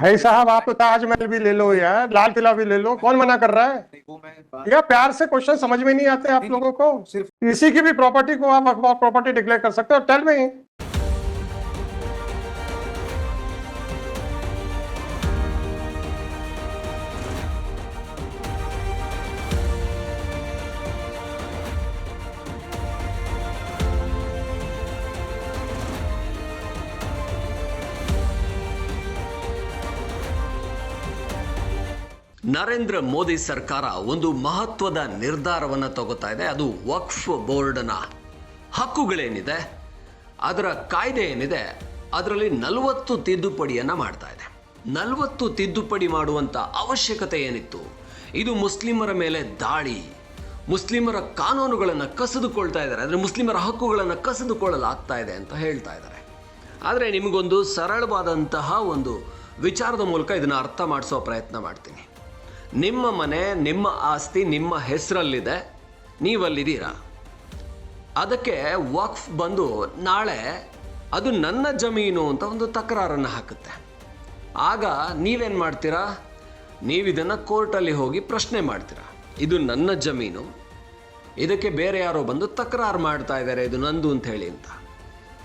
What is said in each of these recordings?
भाई साहब आप तो ताजमहल भी ले लो यार लाल किला भी ले लो कौन मना कर रहा है? नहीं, वो मैं बात या प्यार से क्वेश्चन समझ में नहीं आते आप लोगों को। सिर्फ़ इसी की भी प्रॉपर्टी को आप अखबार प्रॉपर्टी डिक्लेयर कर सकते हो टेल मी ನರೇಂದ್ರ ಮೋದಿ ಸರ್ಕಾರ ಒಂದು ಮಹತ್ವದ ನಿರ್ಧಾರವನ್ನು ತಗೋತಾ ಇದೆ. ಅದು ವಕ್ಫ್ ಬೋರ್ಡ್ನ ಹಕ್ಕುಗಳೇನಿದೆ, ಅದರ ಕಾಯ್ದೆ ಏನಿದೆ ಅದರಲ್ಲಿ ನಲವತ್ತು ತಿದ್ದುಪಡಿಯನ್ನು ಮಾಡ್ತಾ ಇದೆ. ನಲವತ್ತು ತಿದ್ದುಪಡಿ ಮಾಡುವಂಥ ಅವಶ್ಯಕತೆ ಏನಿತ್ತು? ಇದು ಮುಸ್ಲಿಮರ ಮೇಲೆ ದಾಳಿ. ಮುಸ್ಲಿಮರ ಕಾನೂನುಗಳನ್ನು ಕಸಿದುಕೊಳ್ತಾ ಇದ್ದಾರೆ. ಅಂದರೆ ಮುಸ್ಲಿಮರ ಹಕ್ಕುಗಳನ್ನು ಕಸಿದುಕೊಳ್ಳಲಾಗ್ತಾ ಇದೆ ಅಂತ ಹೇಳ್ತಾ ಇದ್ದಾರೆ. ಆದರೆ ನಿಮಗೊಂದು ಸರಳವಾದಂತಹ ಒಂದು ವಿಚಾರದ ಮೂಲಕ ಇದನ್ನು ಅರ್ಥ ಮಾಡಿಸೋ ಪ್ರಯತ್ನ ಮಾಡ್ತೀನಿ. ನಿಮ್ಮ ಮನೆ, ನಿಮ್ಮ ಆಸ್ತಿ, ನಿಮ್ಮ ಹೆಸರಲ್ಲಿದೆ. ನೀವಲ್ಲಿದ್ದೀರಾ? ಅದಕ್ಕೆ ವಕ್ಫ್ ಬಂದು ನಾಳೆ ಅದು ನನ್ನ ಜಮೀನು ಅಂತ ಒಂದು ತಕರಾರನ್ನು ಹಾಕುತ್ತೆ. ಆಗ ನೀವೇನು ಮಾಡ್ತೀರಾ? ನೀವು ಇದನ್ನು ಕೋರ್ಟಲ್ಲಿ ಹೋಗಿ ಪ್ರಶ್ನೆ ಮಾಡ್ತೀರಾ? ಇದು ನನ್ನ ಜಮೀನು. ಇದಕ್ಕೆ ಬೇರೆ ಯಾರೋ ಬಂದು ತಕರಾರು ಮಾಡ್ತಾ ಇದ್ದಾರೆ ಇದು ನಂದು ಅಂತ ಹೇಳಿ ಅಂತ.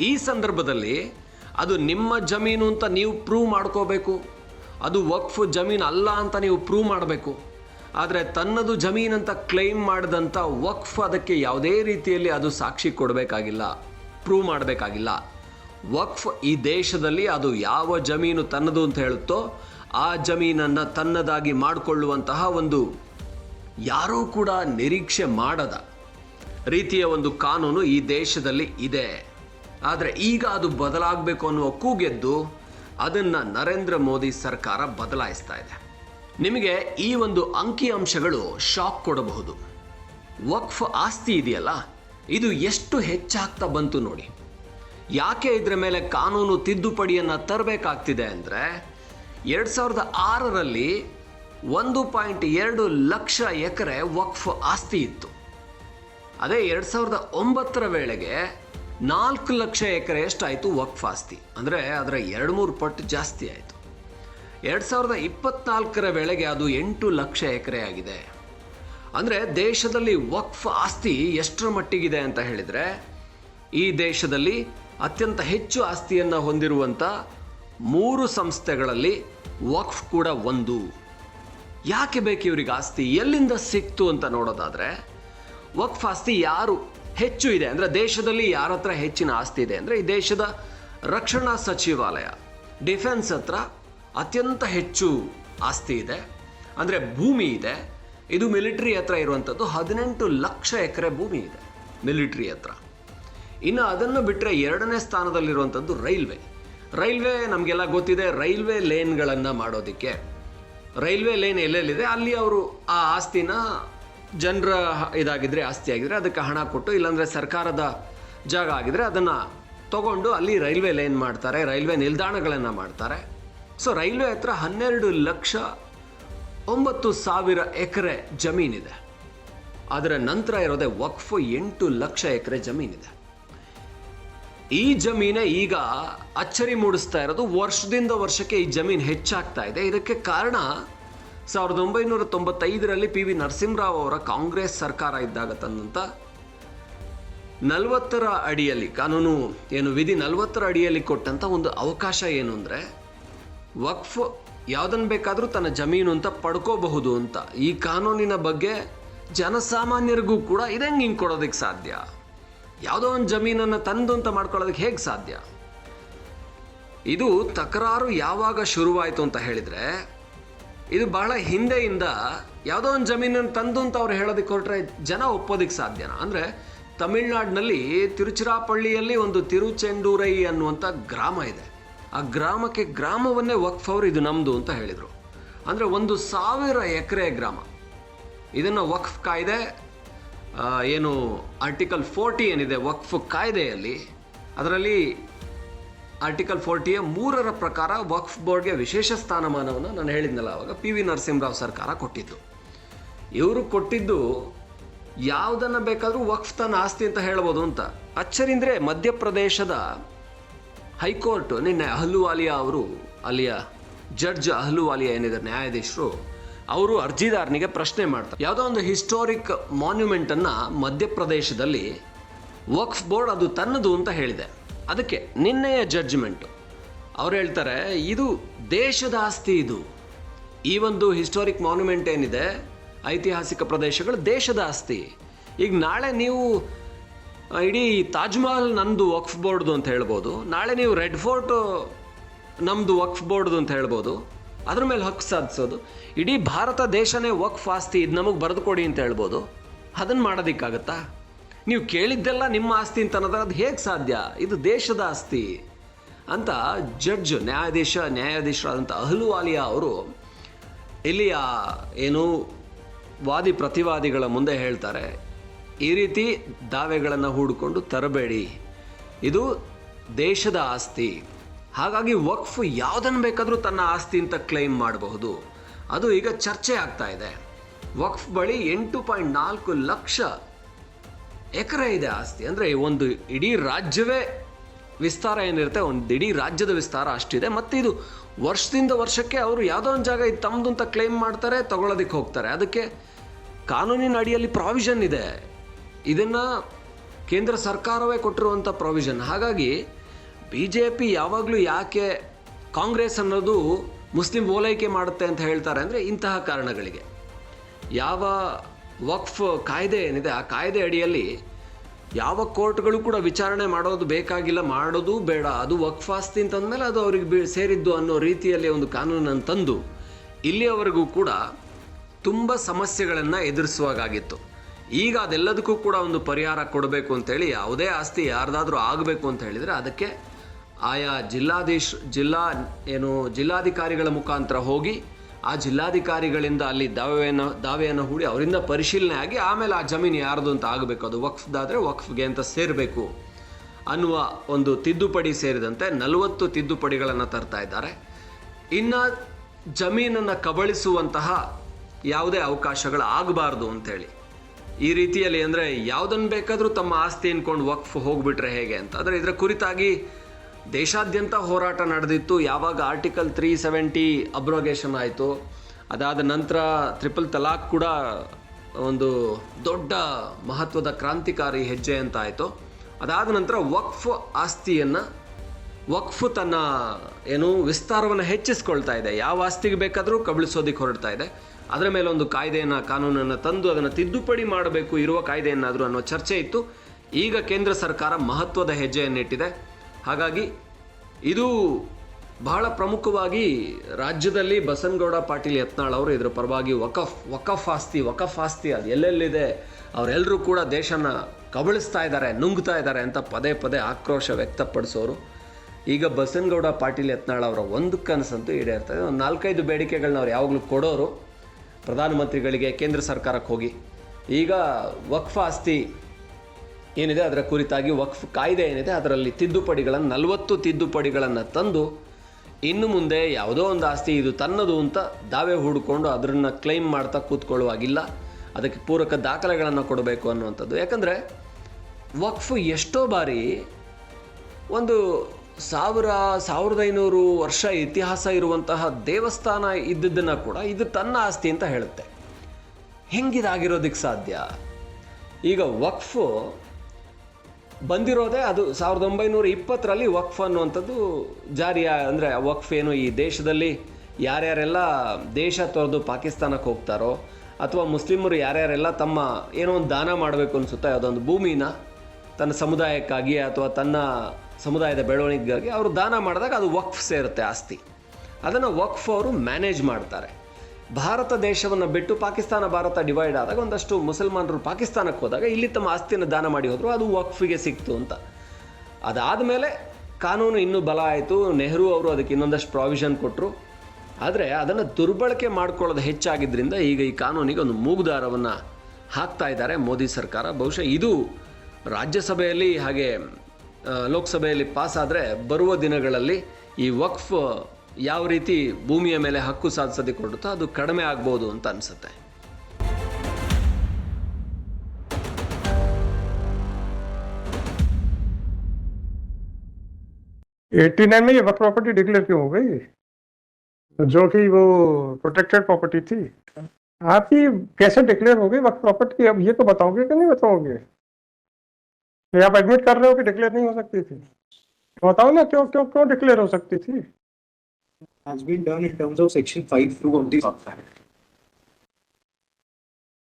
ಈ ಸಂದರ್ಭದಲ್ಲಿ ಅದು ನಿಮ್ಮ ಜಮೀನು ಅಂತ ನೀವು ಪ್ರೂವ್ ಮಾಡ್ಕೋಬೇಕು. ಅದು ವಕ್ಫ್ ಜಮೀನು ಅಲ್ಲ ಅಂತ ನೀವು ಪ್ರೂವ್ ಮಾಡಬೇಕು. ಆದರೆ ತನ್ನದು ಜಮೀನಂತ ಕ್ಲೈಮ್ ಮಾಡಿದಂಥ ವಕ್ಫ್ ಅದಕ್ಕೆ ಯಾವುದೇ ರೀತಿಯಲ್ಲಿ ಅದು ಸಾಕ್ಷಿ ಕೊಡಬೇಕಾಗಿಲ್ಲ ಪ್ರೂವ್ ಮಾಡಬೇಕಾಗಿಲ್ಲ. ವಕ್ಫ್ ಈ ದೇಶದಲ್ಲಿ ಅದು ಯಾವ ಜಮೀನು ತನ್ನದು ಅಂತ ಹೇಳುತ್ತೋ ಆ ಜಮೀನನ್ನು ತನ್ನದಾಗಿ ಮಾಡಿಕೊಳ್ಳುವಂತಹ ಒಂದು ಯಾರೂ ಕೂಡ ನಿರೀಕ್ಷೆ ಮಾಡದ ರೀತಿಯ ಒಂದು ಕಾನೂನು ಈ ದೇಶದಲ್ಲಿ ಇದೆ. ಆದರೆ ಈಗ ಅದು ಬದಲಾಗಬೇಕು ಅನ್ನುವ ಕೂಗೆದ್ದು ಅದನ್ನು ನರೇಂದ್ರ ಮೋದಿ ಸರ್ಕಾರ ಬದಲಾಯಿಸ್ತಾ ಇದೆ. ನಿಮಗೆ ಈ ಒಂದು ಅಂಕಿಅಂಶಗಳು ಶಾಕ್ ಕೊಡಬಹುದು. ವಕ್ಫ್ ಆಸ್ತಿ ಇದೆಯಲ್ಲ, ಇದು ಎಷ್ಟು ಹೆಚ್ಚಾಗ್ತಾ ಬಂತು ನೋಡಿ. ಯಾಕೆ ಇದರ ಮೇಲೆ ಕಾನೂನು ತಿದ್ದುಪಡಿಯನ್ನು ತರಬೇಕಾಗ್ತಿದೆ ಅಂದರೆ, ಎರಡು ಸಾವಿರದ ಆರರಲ್ಲಿ ಒಂದು ಪಾಯಿಂಟ್ ಎರಡು ಲಕ್ಷ ಎಕರೆ ವಕ್ಫ್ ಆಸ್ತಿ ಇತ್ತು. ಅದೇ ಎರಡು ಸಾವಿರದ ಒಂಬತ್ತರ ವೇಳೆಗೆ ನಾಲ್ಕು ಲಕ್ಷ ಎಕರೆ ಎಷ್ಟಾಯಿತು ವಕ್ಫ್ ಆಸ್ತಿ? ಅಂದರೆ ಅದರ ಎರಡು ಮೂರು ಪಟ್ಟು ಜಾಸ್ತಿ ಆಯಿತು. ಎರಡು ಸಾವಿರದ ಇಪ್ಪತ್ನಾಲ್ಕರ ವೇಳೆಗೆ ಅದು ಎಂಟು ಲಕ್ಷ ಎಕರೆ ಆಗಿದೆ. ಅಂದರೆ ದೇಶದಲ್ಲಿ ವಕ್ಫ್ ಆಸ್ತಿ ಎಷ್ಟರ ಮಟ್ಟಿಗಿದೆ ಅಂತ ಹೇಳಿದರೆ, ಈ ದೇಶದಲ್ಲಿ ಅತ್ಯಂತ ಹೆಚ್ಚು ಆಸ್ತಿಯನ್ನು ಹೊಂದಿರುವಂಥ ಮೂರು ಸಂಸ್ಥೆಗಳಲ್ಲಿ ವಕ್ಫ್ ಕೂಡ ಒಂದು. ಯಾಕೆ ಬೇಕು ಇವ್ರಿಗೆ ಆಸ್ತಿ? ಎಲ್ಲಿಂದ ಸಿಕ್ತು ಅಂತ ನೋಡೋದಾದರೆ, ವಕ್ಫ್ ಆಸ್ತಿ ಯಾರು ಹೆಚ್ಚು ಇದೆ. ಅಂದರೆ ದೇಶದಲ್ಲಿ ಯಾರ ಹತ್ರ ಹೆಚ್ಚಿನ ಆಸ್ತಿ ಇದೆ? ಅಂದರೆ ಈ ದೇಶದ ರಕ್ಷಣಾ ಸಚಿವಾಲಯ, ಡಿಫೆನ್ಸ್ ಹತ್ರ ಅತ್ಯಂತ ಹೆಚ್ಚು ಆಸ್ತಿ ಇದೆ. ಅಂದರೆ ಭೂಮಿ ಇದೆ. ಇದು ಮಿಲಿಟ್ರಿ ಹತ್ರ ಇರುವಂಥದ್ದು ಹದಿನೆಂಟು ಲಕ್ಷ ಎಕರೆ ಭೂಮಿ ಇದೆ ಮಿಲಿಟ್ರಿ ಹತ್ರ. ಇನ್ನು ಅದನ್ನು ಬಿಟ್ಟರೆ ಎರಡನೇ ಸ್ಥಾನದಲ್ಲಿರುವಂಥದ್ದು ರೈಲ್ವೆ. ರೈಲ್ವೆ ನಮಗೆಲ್ಲ ಗೊತ್ತಿದೆ, ರೈಲ್ವೆ ಲೇನ್ಗಳನ್ನು ಮಾಡೋದಕ್ಕೆ. ರೈಲ್ವೆ ಲೈನ್ ಎಲ್ಲೆಲ್ಲಿದೆ? ಅಲ್ಲಿ ಅವರು ಆ ಆಸ್ತಿನ ಜನರ ಇದಾಗಿದ್ದರೆ ಆಸ್ತಿ ಆಗಿದ್ದರೆ ಅದಕ್ಕೆ ಹಣ ಕೊಟ್ಟು, ಇಲ್ಲಾಂದರೆ ಸರ್ಕಾರದ ಜಾಗ ಆಗಿದ್ದರೆ ಅದನ್ನು ತಗೊಂಡು ಅಲ್ಲಿ ರೈಲ್ವೆ ಲೈನ್ ಮಾಡ್ತಾರೆ, ರೈಲ್ವೆ ನಿಲ್ದಾಣಗಳನ್ನು ಮಾಡ್ತಾರೆ. ಸೊ ರೈಲ್ವೆ ಹತ್ರ ಹನ್ನೆರಡು ಲಕ್ಷ ಒಂಬತ್ತು ಸಾವಿರ ಎಕರೆ ಜಮೀನಿದೆ. ಅದರ ನಂತರ ಇರೋದೇ ವಕ್ಫ್ ಎಂಟು ಲಕ್ಷ ಎಕರೆ ಜಮೀನಿದೆ. ಈ ಜಮೀನೇ ಈಗ ಅಚ್ಚರಿ ಮೂಡಿಸ್ತಾ ಇರೋದು ವರ್ಷದಿಂದ ವರ್ಷಕ್ಕೆ ಈ ಜಮೀನು ಹೆಚ್ಚಾಗ್ತಾ ಇದೆ. ಇದಕ್ಕೆ ಕಾರಣ ಸಾವಿರದ ಒಂಬೈನೂರ ತೊಂಬತ್ತೈದರಲ್ಲಿ ಪಿ ವಿ ನರಸಿಂಹರಾವ್ ಅವರ ಕಾಂಗ್ರೆಸ್ ಸರ್ಕಾರ ಇದ್ದಾಗ ತಂದಂಥ ನಲವತ್ತರ ಅಡಿಯಲ್ಲಿ, ಕಾನೂನು ಏನು, ವಿಧಿ ನಲವತ್ತರ ಅಡಿಯಲ್ಲಿ ಕೊಟ್ಟಂಥ ಒಂದು ಅವಕಾಶ ಏನು ಅಂದರೆ, ವಕ್ಫ್ ಯಾವುದನ್ನು ಬೇಕಾದರೂ ತನ್ನ ಜಮೀನು ಅಂತ ಪಡ್ಕೋಬಹುದು ಅಂತ. ಈ ಕಾನೂನಿನ ಬಗ್ಗೆ ಜನಸಾಮಾನ್ಯರಿಗೂ ಕೂಡ ಇದಂಗೆ ಹಿಂಗೆ ಕೊಡೋದಕ್ಕೆ ಸಾಧ್ಯ. ಯಾವುದೋ ಒಂದು ಜಮೀನನ್ನು ತಂದು ಅಂತ ಮಾಡ್ಕೊಳ್ಳೋದಕ್ಕೆ ಹೇಗೆ ಸಾಧ್ಯ? ಇದು ತಕರಾರು ಯಾವಾಗ ಶುರುವಾಯಿತು ಅಂತ ಹೇಳಿದರೆ ಇದು ಬಹಳ ಹಿಂದೆಯಿಂದ ಯಾವುದೋ ಒಂದು ಜಮೀನನ್ನು ತಂದು ಅಂತ ಅವ್ರು ಹೇಳೋದಕ್ಕೆ ಹೊರಟ್ರೆ ಜನ ಒಪ್ಪೋದಕ್ಕೆ ಸಾಧ್ಯನಾ? ಅಂದರೆ ತಮಿಳ್ನಾಡಿನಲ್ಲಿ ತಿರುಚಿರಾಪಳ್ಳಿಯಲ್ಲಿ ಒಂದು ತಿರುಚೆಂಡೂರೈ ಅನ್ನುವಂಥ ಗ್ರಾಮ ಇದೆ. ಆ ಗ್ರಾಮಕ್ಕೆ ಗ್ರಾಮವನ್ನೇ ವಕ್ಫ್ ಅವರು ಇದು ನಮ್ಮದು ಅಂತ ಹೇಳಿದರು. ಅಂದರೆ ಒಂದು ಸಾವಿರ ಎಕರೆ ಗ್ರಾಮ. ಇದನ್ನು ವಕ್ಫ್ ಕಾಯ್ದೆ ಏನು ಆರ್ಟಿಕಲ್ ಫೋರ್ಟಿ ಏನಿದೆ, ವಕ್ಫ್ ಕಾಯ್ದೆಯಲ್ಲಿ ಅದರಲ್ಲಿ ಆರ್ಟಿಕಲ್ ಫೋರ್ಟಿಯ ಮೂರರ ಪ್ರಕಾರ ವಕ್ಫ್ ಬೋರ್ಡ್ಗೆ ವಿಶೇಷ ಸ್ಥಾನಮಾನವನ್ನು ನಾನು ಹೇಳಿದ್ನಲ್ಲ, ಅವಾಗ ಪಿ ವಿ ನರಸಿಂಹರಾವ್ ಸರ್ಕಾರ ಕೊಟ್ಟಿದ್ದು. ಇವರು ಕೊಟ್ಟಿದ್ದು ಯಾವುದನ್ನು ಬೇಕಾದರೂ ವಕ್ಫ್ ತನ್ನ ಆಸ್ತಿ ಅಂತ ಹೇಳ್ಬೋದು ಅಂತ. ಅಚ್ಚರಿಂದ್ರೆ ಮಧ್ಯಪ್ರದೇಶದ ಹೈಕೋರ್ಟ್, ನಿನ್ನೆ ಅಹ್ಲುವಾಲಿಯಾ ಅವರು, ಅಲ್ಲಿಯ ಜಡ್ಜ್ ಅಹ್ಲುವಾಲಿಯಾ ಏನಿದೆ ನ್ಯಾಯಾಧೀಶರು, ಅವರು ಅರ್ಜಿದಾರನಿಗೆ ಪ್ರಶ್ನೆ ಮಾಡ್ತಾರೆ. ಯಾವುದೋ ಒಂದು ಹಿಸ್ಟೋರಿಕ್ ಮಾನ್ಯುಮೆಂಟನ್ನು ಮಧ್ಯಪ್ರದೇಶದಲ್ಲಿ ವಕ್ಫ್ ಬೋರ್ಡ್ ಅದು ತನ್ನದು ಅಂತ ಹೇಳಿದೆ. ಅದಕ್ಕೆ ನಿನ್ನೆಯ ಜಡ್ಜ್ಮೆಂಟು ಅವ್ರು ಹೇಳ್ತಾರೆ, ಇದು ದೇಶದ ಆಸ್ತಿ ಇದು. ಈ ಒಂದು ಹಿಸ್ಟೋರಿಕ್ ಮಾನ್ಯುಮೆಂಟ್ ಏನಿದೆ, ಐತಿಹಾಸಿಕ ಪ್ರದೇಶಗಳು ದೇಶದ ಆಸ್ತಿ. ಈಗ ನಾಳೆ ನೀವು ಇಡೀ ತಾಜ್ಮಹಲ್ ನಂದು ವಕ್ಫ್ ಬೋರ್ಡ್ದು ಅಂತ ಹೇಳ್ಬೋದು, ನಾಳೆ ನೀವು ರೆಡ್ ಫೋರ್ಟ್ ನಮ್ಮದು ವಕ್ಫ್ ಬೋರ್ಡ್ದು ಅಂತ ಹೇಳ್ಬೋದು, ಅದ್ರ ಮೇಲೆ ಹಕ್ಕು ಸಾಧಿಸೋದು. ಇಡೀ ಭಾರತ ದೇಶನೇ ವಕ್ಫ್ ಆಸ್ತಿ, ಇದು ನಮಗೆ ಬರೆದುಕೊಡಿ ಅಂತ ಹೇಳ್ಬೋದು. ಅದನ್ನು ಮಾಡೋದಕ್ಕಾಗತ್ತಾ? ನೀವು ಕೇಳಿದ್ದೆಲ್ಲ ನಿಮ್ಮ ಆಸ್ತಿ ಅಂತ ಅನ್ನೋದ್ರೆ ಅದು ಹೇಗೆ ಸಾಧ್ಯ? ಇದು ದೇಶದ ಆಸ್ತಿ. ಅಂತ ಜಡ್ಜ್, ನ್ಯಾಯಾಧೀಶ, ನ್ಯಾಯಾಧೀಶರಾದಂಥ ಅಹ್ಲುವಾಲಿಯಾ ಅವರು ಇಲ್ಲಿಯ ಏನು ವಾದಿ ಪ್ರತಿವಾದಿಗಳ ಮುಂದೆ ಹೇಳ್ತಾರೆ, ಈ ರೀತಿ ದಾವೆಗಳನ್ನು ಹೂಡಿಕೊಂಡು ತರಬೇಡಿ. ಇದು ದೇಶದ ಆಸ್ತಿ. ಹಾಗಾಗಿ ವಕ್ಫ್ ಯಾವುದನ್ನು ಬೇಕಾದರೂ ತನ್ನ ಆಸ್ತಿ ಅಂತ ಕ್ಲೈಮ್ ಮಾಡಬಹುದು. ಅದು ಈಗ ಚರ್ಚೆ ಆಗ್ತಾ ಇದೆ. ವಕ್ಫ್ ಬಳಿ ಎಂಟು ಪಾಯಿಂಟ್ ನಾಲ್ಕು ಲಕ್ಷ ಎಕರೆ ಇದೆ ಆಸ್ತಿ. ಅಂದರೆ ಒಂದು ಇಡೀ ರಾಜ್ಯವೇ ವಿಸ್ತಾರ ಏನಿರುತ್ತೆ, ಒಂದು ಇಡೀ ರಾಜ್ಯದ ವಿಸ್ತಾರ ಅಷ್ಟಿದೆ. ಮತ್ತು ಇದು ವರ್ಷದಿಂದ ವರ್ಷಕ್ಕೆ ಅವರು ಯಾವುದೋ ಒಂದು ಜಾಗ ಇದು ತಮ್ಮದು ಅಂತ ಕ್ಲೈಮ್ ಮಾಡ್ತಾರೆ ತಗೊಳ್ಳೋದಕ್ಕೆ ಹೋಗ್ತಾರೆ. ಅದಕ್ಕೆ ಕಾನೂನಿನ ಅಡಿಯಲ್ಲಿ ಪ್ರಾವಿಷನ್ ಇದೆ. ಇದನ್ನು ಕೇಂದ್ರ ಸರ್ಕಾರವೇ ಕೊಟ್ಟಿರುವಂಥ ಪ್ರಾವಿಷನ್ ಹಾಗಾಗಿ ಬಿ ಜೆ ಪಿ ಯಾವಾಗಲೂ ಯಾಕೆ ಕಾಂಗ್ರೆಸ್ ಅನ್ನೋದು ಮುಸ್ಲಿಂ ಓಲೈಕೆ ಮಾಡುತ್ತೆ ಅಂತ ಹೇಳ್ತಾರೆ ಅಂದರೆ ಇಂತಹ ಕಾರಣಗಳಿಗೆ. ಯಾವ ವಕ್ಫ್ ಕಾಯ್ದೆ ಏನಿದೆ, ಆ ಕಾಯ್ದೆ ಅಡಿಯಲ್ಲಿ ಯಾವ ಕೋರ್ಟ್ಗಳು ಕೂಡ ವಿಚಾರಣೆ ಮಾಡೋದು ಬೇಕಾಗಿಲ್ಲ, ಮಾಡೋದು ಬೇಡ. ಅದು ವಕ್ಫ್ ಆಸ್ತಿ ಅಂತಂದಮೇಲೆ ಅದು ಅವ್ರಿಗೆ ಬಿ ಸೇರಿದ್ದು ಅನ್ನೋ ರೀತಿಯಲ್ಲಿ ಒಂದು ಕಾನೂನನ್ನು ತಂದು ಇಲ್ಲಿಯವರೆಗೂ ಕೂಡ ತುಂಬ ಸಮಸ್ಯೆಗಳನ್ನು ಎದುರಿಸುವಾಗಾಗಿತ್ತು. ಈಗ ಅದೆಲ್ಲದಕ್ಕೂ ಕೂಡ ಒಂದು ಪರಿಹಾರ ಕೊಡಬೇಕು ಅಂತೇಳಿ ಯಾವುದೇ ಆಸ್ತಿ ಯಾರ್ದಾದ್ರೂ ಆಗಬೇಕು ಅಂತ ಹೇಳಿದರೆ ಅದಕ್ಕೆ ಆಯಾ ಜಿಲ್ಲಾಧೀಶ್, ಜಿಲ್ಲಾ ಏನು, ಜಿಲ್ಲಾಧಿಕಾರಿಗಳ ಮುಖಾಂತರ ಹೋಗಿ ಆ ಜಿಲ್ಲಾಧಿಕಾರಿಗಳಿಂದ ಅಲ್ಲಿ ದಾವೆಯನ್ನು ದಾವೆಯನ್ನು ಹೂಡಿ ಅವರಿಂದ ಪರಿಶೀಲನೆ ಆಗಿ ಆಮೇಲೆ ಆ ಜಮೀನು ಯಾರ್ದು ಅಂತ ಆಗಬೇಕು. ಅದು ವಕ್ಫ್ದಾದರೆ ವಕ್ಫ್ಗೆ ಅಂತ ಸೇರಬೇಕು ಅನ್ನುವ ಒಂದು ತಿದ್ದುಪಡಿ ಸೇರಿದಂತೆ ನಲವತ್ತು ತಿದ್ದುಪಡಿಗಳನ್ನು ತರ್ತಾ ಇದ್ದಾರೆ. ಇನ್ನು ಜಮೀನನ್ನು ಕಬಳಿಸುವಂತಹ ಯಾವುದೇ ಅವಕಾಶಗಳು ಆಗಬಾರ್ದು ಅಂತೇಳಿ. ಈ ರೀತಿಯಲ್ಲಿ ಅಂದರೆ ಯಾವುದನ್ನು ಬೇಕಾದರೂ ತಮ್ಮ ಆಸ್ತಿ ಅಂದ್ಕೊಂಡು ವಕ್ಫ್ ಹೋಗ್ಬಿಟ್ರೆ ಹೇಗೆ ಅಂತ. ಆದರೆ ಇದರ ಕುರಿತಾಗಿ ದೇಶಾದ್ಯಂತ ಹೋರಾಟ ನಡೆದಿತ್ತು. ಯಾವಾಗ ಆರ್ಟಿಕಲ್ ತ್ರೀ ಸೆವೆಂಟಿ ಅಬ್ರೋಗೇಷನ್ ಆಯಿತು, ಅದಾದ ನಂತರ ತ್ರಿಪಲ್ ತಲಾಕ್ ಕೂಡ ಒಂದು ದೊಡ್ಡ ಮಹತ್ವದ ಕ್ರಾಂತಿಕಾರಿ ಹೆಜ್ಜೆ ಅಂತ ಆಯಿತು ಅದಾದ ನಂತರ ವಕ್ಫ್ ಆಸ್ತಿಯನ್ನು, ವಕ್ಫ್ ತನ್ನ ಏನು ವಿಸ್ತಾರವನ್ನು ಹೆಚ್ಚಿಸ್ಕೊಳ್ತಾ ಇದೆ. ಯಾವ ಆಸ್ತಿಗೆ ಬೇಕಾದರೂ ಕಬಳಿಸೋದಕ್ಕೆ ಹೊರಡ್ತಾ ಇದೆ. ಅದರ ಮೇಲೆ ಒಂದು ಕಾಯ್ದೆಯನ್ನು, ಕಾನೂನನ್ನು ತಂದು ಅದನ್ನು ತಿದ್ದುಪಡಿ ಮಾಡಬೇಕು ಇರುವ ಕಾಯ್ದೆಯನ್ನಾದರೂ ಅನ್ನೋ ಚರ್ಚೆ ಇತ್ತು. ಈಗ ಕೇಂದ್ರ ಸರ್ಕಾರ ಮಹತ್ವದ ಹೆಜ್ಜೆಯನ್ನಿಟ್ಟಿದೆ. ಹಾಗಾಗಿ ಇದು ಬಹಳ ಪ್ರಮುಖವಾಗಿ ರಾಜ್ಯದಲ್ಲಿ ಬಸನಗೌಡ ಪಾಟೀಲ್ ಯತ್ನಾಳ್ ಅವರು ಇದರ ಪರವಾಗಿ ವಕಫ್ ವಕಫ್ ಆಸ್ತಿ ವಕಫ್ ಆಸ್ತಿ ಅದು ಎಲ್ಲೆಲ್ಲಿದೆ ಅವರೆಲ್ಲರೂ ಕೂಡ ದೇಶನ ಕಬಳಿಸ್ತಾ ಇದ್ದಾರೆ, ನುಂಗ್ತಾ ಇದ್ದಾರೆ ಅಂತ ಪದೇ ಪದೇ ಆಕ್ರೋಶ ವ್ಯಕ್ತಪಡಿಸೋರು. ಈಗ ಬಸನಗೌಡ ಪಾಟೀಲ್ ಯತ್ನಾಳ್ ಅವರ ಒಂದು ಕನಸಂತೂ ಈಡೇರ್ತದೆ ಒಂದು ನಾಲ್ಕೈದು ಬೇಡಿಕೆಗಳನ್ನ ಅವ್ರು ಯಾವಾಗಲೂ ಕೊಡೋರು. ಪ್ರಧಾನಮಂತ್ರಿಗಳಿಗೆ ಕೇಂದ್ರ ಸರ್ಕಾರಕ್ಕೆ ಹೋಗಿ. ಈಗ ವಕ್ಫ್ ಆಸ್ತಿ ಏನಿದೆ? ಅದರ ಕುರಿತಾಗಿ ವಕ್ಫ್ ಕಾಯ್ದೆ ಏನಿದೆ? ಅದರಲ್ಲಿ ತಿದ್ದುಪಡಿಗಳನ್ನು, ನಲವತ್ತು ತಿದ್ದುಪಡಿಗಳನ್ನು ತಂದು ಇನ್ನು ಮುಂದೆ ಯಾವುದೋ ಒಂದು ಆಸ್ತಿ ಇದು ತನ್ನದು ಅಂತ ದಾವೆ ಹೂಡಿಕೊಂಡು ಅದನ್ನು ಕ್ಲೈಮ್ ಮಾಡ್ತಾ ಕೂತ್ಕೊಳ್ಳುವಾಗಿಲ್ಲ. ಅದಕ್ಕೆ ಪೂರಕ ದಾಖಲೆಗಳನ್ನು ಕೊಡಬೇಕು ಅನ್ನುವಂಥದ್ದು. ಯಾಕಂದರೆ ವಕ್ಫ್ ಎಷ್ಟೋ ಬಾರಿ ಒಂದು ಸಾವಿರ, ಸಾವಿರದ ಐನೂರು ವರ್ಷ ಇತಿಹಾಸ ಇರುವಂತಹ ದೇವಸ್ಥಾನ ಇದ್ದದ್ದನ್ನು ಕೂಡ ಇದು ತನ್ನ ಆಸ್ತಿ ಅಂತ ಹೇಳುತ್ತೆ. ಹೆಂಗಿದಾಗಿರೋದಕ್ಕೆ ಸಾಧ್ಯ? ಈಗ ವಕ್ಫ್ ಬಂದಿರೋದೇ ಅದು ಸಾವಿರದ ಒಂಬೈನೂರ ಇಪ್ಪತ್ತರಲ್ಲಿ ವಕ್ಫ್ ಅನ್ನುವಂಥದ್ದು ಜಾರಿಯ ಅಂದರೆ ವಕ್ಫ್ ಏನು ಈ ದೇಶದಲ್ಲಿ ಯಾರ್ಯಾರೆಲ್ಲ ದೇಶ ತೊರೆದು ಪಾಕಿಸ್ತಾನಕ್ಕೆ ಹೋಗ್ತಾರೋ ಅಥವಾ ಮುಸ್ಲಿಮರು ಯಾರ್ಯಾರೆಲ್ಲ ತಮ್ಮ ಏನೋ ಒಂದು ದಾನ ಮಾಡಬೇಕು ಅನಿಸುತ್ತೆ ಅದೊಂದು ಭೂಮಿನ ತನ್ನ ಸಮುದಾಯಕ್ಕಾಗಿ ಅಥವಾ ತನ್ನ ಸಮುದಾಯದ ಬೆಳವಣಿಗೆಗಾಗಿ ಅವರು ದಾನ ಮಾಡಿದಾಗ ಅದು ವಕ್ಫ್ ಸೇರುತ್ತೆ ಆಸ್ತಿ. ಅದನ್ನು ವಕ್ಫ್ ಅವರು ಮ್ಯಾನೇಜ್ ಮಾಡ್ತಾರೆ. ಭಾರತ ದೇಶವನ್ನು ಬಿಟ್ಟು ಪಾಕಿಸ್ತಾನ, ಭಾರತ ಡಿವೈಡ್ ಆದಾಗ ಒಂದಷ್ಟು ಮುಸಲ್ಮಾನರು ಪಾಕಿಸ್ತಾನಕ್ಕೆ ಹೋದಾಗ ಇಲ್ಲಿ ತಮ್ಮ ಆಸ್ತಿಯನ್ನು ದಾನ ಮಾಡಿ ಹೋದರು, ಅದು ವಕ್ಫಿಗೆ ಸಿಕ್ತು ಅಂತ. ಅದಾದ ಮೇಲೆ ಕಾನೂನು ಇನ್ನೂ ಬಲ ಆಯಿತು, ನೆಹರು ಅವರು ಅದಕ್ಕೆ ಇನ್ನೊಂದಷ್ಟು ಪ್ರಾವಿಷನ್ ಕೊಟ್ಟರು ಆದರೆ ಅದನ್ನು ದುರ್ಬಳಕೆ ಮಾಡ್ಕೊಳ್ಳೋದು ಹೆಚ್ಚಾಗಿದ್ದರಿಂದ ಈಗ ಈ ಕಾನೂನಿಗೆ ಒಂದು ಮೂಗುದಾರವನ್ನು ಹಾಕ್ತಾ ಇದ್ದಾರೆ ಮೋದಿ ಸರ್ಕಾರ. ಬಹುಶಃ ಇದು ರಾಜ್ಯಸಭೆಯಲ್ಲಿ ಹಾಗೆ ಲೋಕಸಭೆಯಲ್ಲಿ ಪಾಸ್ ಆದರೆ ಬರುವ ದಿನಗಳಲ್ಲಿ ಈ ವಕ್ಫ್ ಯಾವ ರೀತಿ ಭೂಮಿಯ ಮೇಲೆ ಹಕ್ಕು ಸಾಧಿಸೋದಕ್ಕೆ ಹೊರಡುತ್ತೋ ಅದು ಕಡಿಮೆ ಆಗ್ಬೋದು ಅಂತ ಅನಿಸುತ್ತೆ एट्टी नाइन में ये वक्त प्रॉपर्टी डिक्लेयर क्यों हो गई जो कि वो प्रोटेक्टेड प्रॉपर्टी थी आपकी कैसे डिक्लेयर होगी वक्त प्रॉपर्टी अब ये तो बताओगे कि नहीं बताओगे ये आप एडमिट कर रहे हो कि डिक्लेयर नहीं हो सकती थी बताओ ना क्यों क्यों क्यों डिक्लेयर हो सकती थी Has been done in terms of section five two of the Act.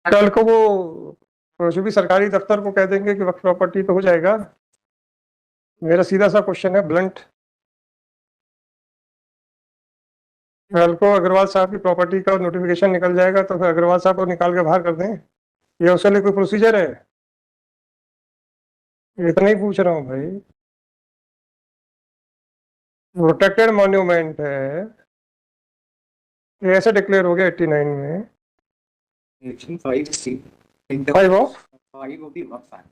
कल को वो जो भी सरकारी दफ्तर को कह देंगे कि वक्त प्रॉपर्टी तो हो जाएगा। मेरा सीधा सा क्वेश्चन है ब्लंट कल को अग्रवाल साहब की प्रॉपर्टी का नोटिफिकेशन निकल जाएगा तो फिर अग्रवाल साहब को निकाल के बाहर कर दें। ये उसके लिए कोई प्रोसीजर है? इतना ही पूछ रहा हूँ भाई। प्रोटेक्टेड मॉन्यूमेंट है। ये ऐसे डिक्लेयर हो गया 89 में। Section five C. In terms भाई वो five of the Work Act.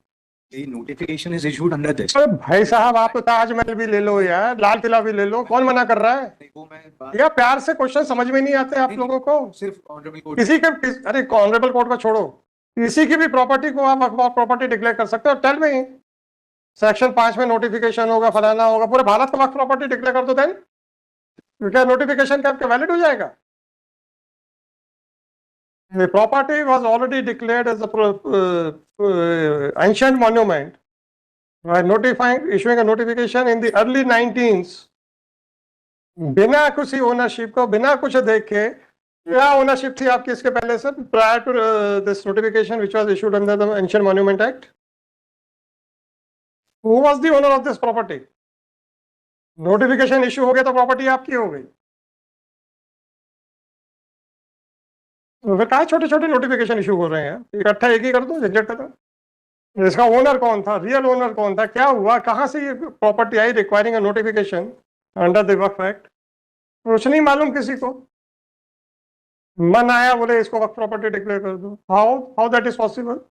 The notification is issued under this. अरे भाई साहब आप तो ताजमहल भी ले लो यार लाल किला भी ले लो कौन मना कर रहा है? मैं या प्यार से क्वेश्चन समझ में नहीं आते आप लोगों को। सिर्फ़ ऑनरेबल कोर्ट किसी के अरे ऑनरेबल कोर्ट का छोड़ो। किसी की भी प्रॉपर्टी को आप अखबार प्रॉपर्टी डिक्लेयर कर सकते हो। टेल में सेक्शन पाँच में नोटिफिकेशन होगा फलाना होगा पूरे भारत का वक्त प्रॉपर्टी डिक्लेयर कर दो देन क्या नोटिफिकेशन का आपके वैलिड हो जाएगा? Property was already declared as a pro- uh, uh, ancient monument by notifying, issuing a notification in the early 19s. बिना किसी ओनरशिप को बिना कुछ देखे क्या ओनरशिप थी आपकी इसके पहले से prior to this notification which was issued under the ancient monument act who was the owner of this property notification issue हो गया तो प्रॉपर्टी आपकी हो गई। तो फिर कहा छोटे छोटे नोटिफिकेशन इशू हो रहे हैं? इकट्ठा एक ही कर दो, झंझट खत्म। इसका ओनर कौन था? रियल ओनर कौन था? क्या हुआ? कहाँ से ये property I requiring notification under the Waqf act कुछ नहीं मालूम किसी को। मन आया बोले इसको वक्त प्रॉपर्टी डिक्लेयर कर दो। How how that is possible